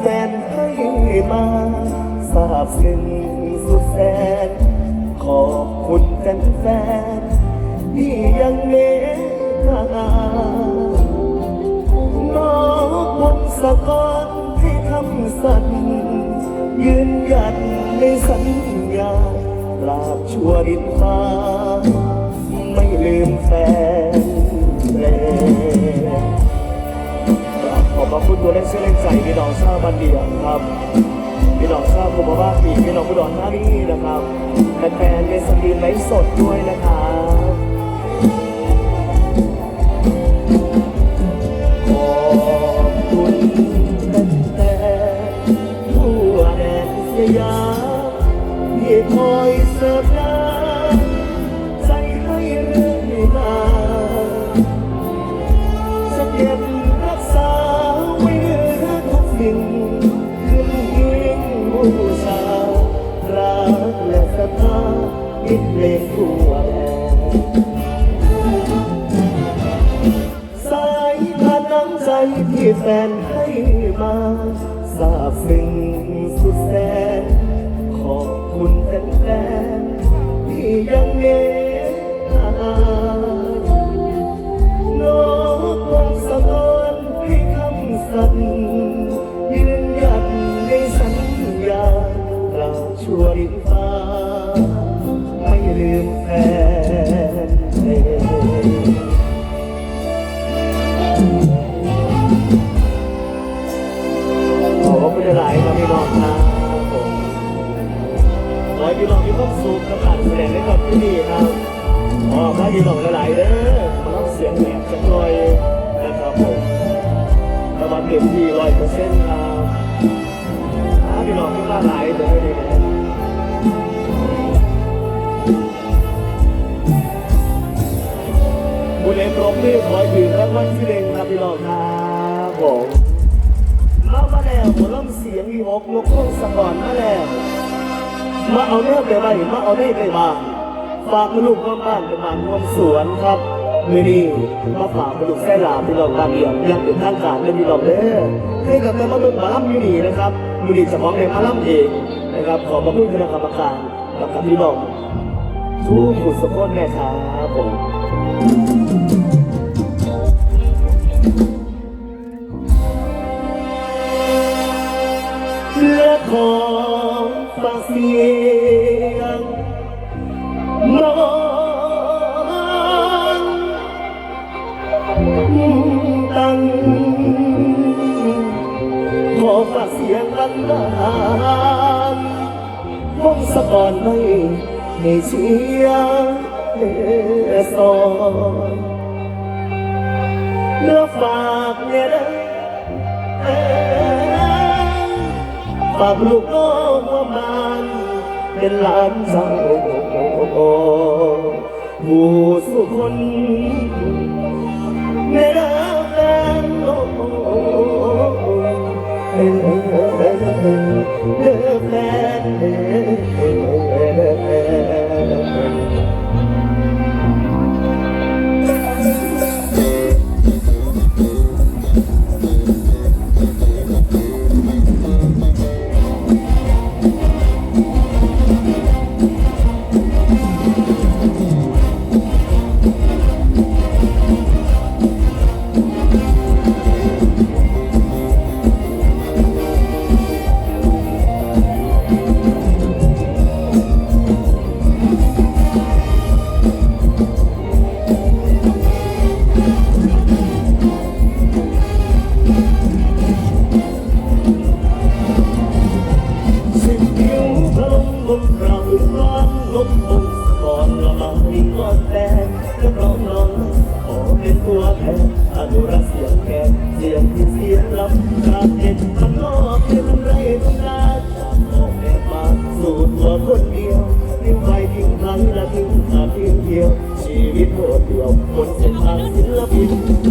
แฟนให้มาทราบซึ้งสุดแสน ขอบคุณแฟนแฟนที่ยังเมตตาน้องมนสะกอนให้คำสัตย์ยืนยันในสัญญาตราบชั่วดินฟ้าไม่ลืมแฟน ขอบคุณตัวเล่นเชื่อเล่นใจพี่น้องชาวบันเดียครับพี่น้องชาวภูมิภาคปีพี่น้องผู้ดอนท่านี้นะครับแฟนๆในสตรีมไลฟ์สดด้วยนะครับขอบคุณแต่ทั่วแดนสยามที่คอยเสิร์ฟ สายทานน้ำใจที่แฟนให้มาสาบซึ้งสุดแสน ขอบคุณแฟนๆที่ยังเม ขอบคุณหลายครับพี่น้องครับผมขอให้พี่น้องมีความสุขกับการแสดงในครั้งที่ดีครับขอให้พี่น้องหลายๆเด้อมารับเสียงแหบสักหน่อยนะครับผมกำลังเต็มที่ร้อยเปอร์เซ็นต์ครับถ้าพี่น้องที่มาหลายเด้อบุญเอกรมนี่ขอยืนรางวัลที่หนึ่งครับพี่น้องครับผมมามาแล้วหมอลำเสียงอีหกนกข้องสะก่อนมาแล้วมาเอาเนื้อไปไปมาเอาได้ไปบ้างฝากลูกบ้านเป็นบ้านรวมสวนครับมือนี้มาฝากลูกแซ่ลาพี่น้องตาเดียวยังเป็นทางการเลยพี่น้องเด้อให้กับแม่มาเบิ่งหมาลำอยู่นี่นะครับมือนี้เจะของในมาลำเองนะครับขอบพระคุณคณะกรรมการกับพี่น้องทุกผู้สมบูรณ์แม่ครับผม ฝากเสียงน้องดังขอฝากเสีย ฝากลูกน้องว่ามันเป็นหลานสาวผู้สุคนในรักแฟนโอ้เด้อแฟน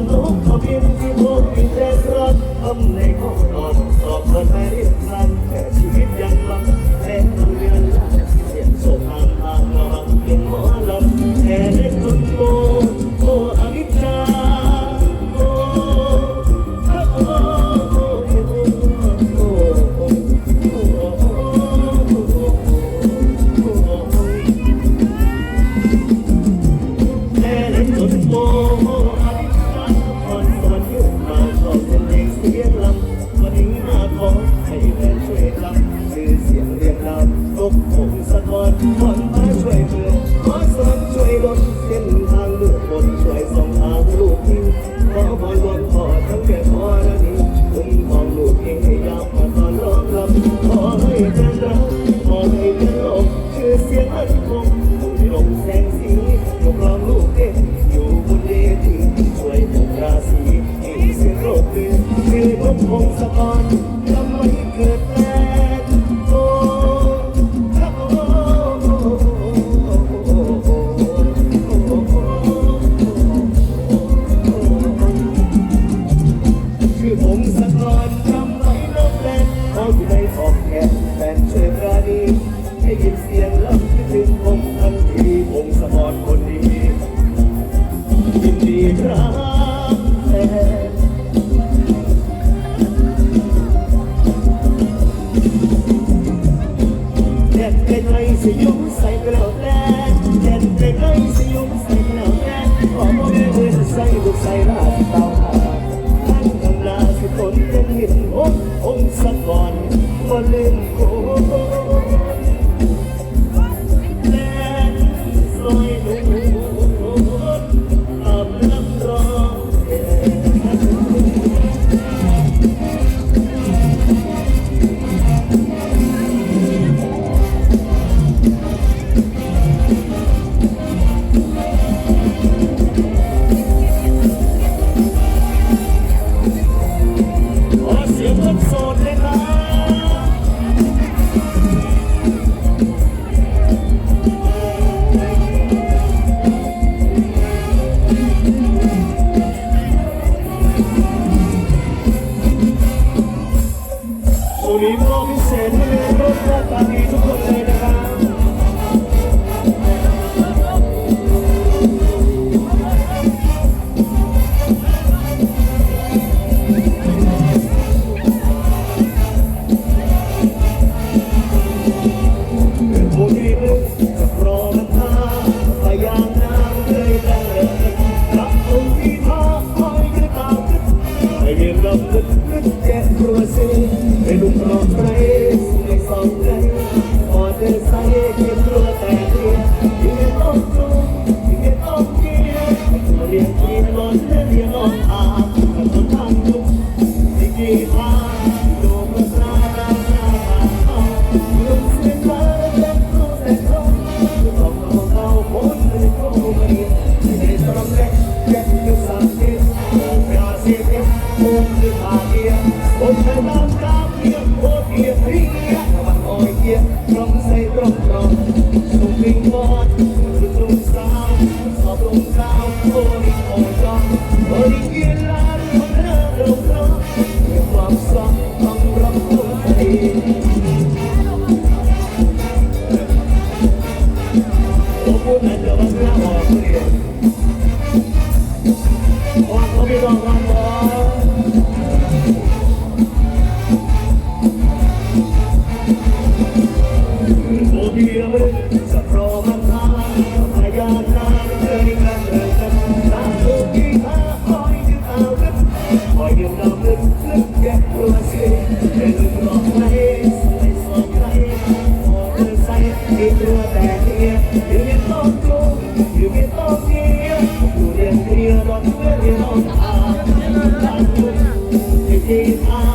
นมันโลกเขาบิน see you cycle of life. เลยทะเลลมและตาดีทุกคนเลย cielo I